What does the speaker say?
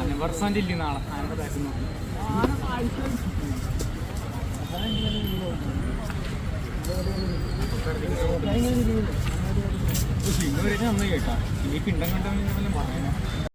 അനവർസാന്റെ നാളെ ഇന്ന് വരെ നന്നായി കേട്ടാ ഇനി പിണ്ടം കണ്ടവൻ പറയാനാ?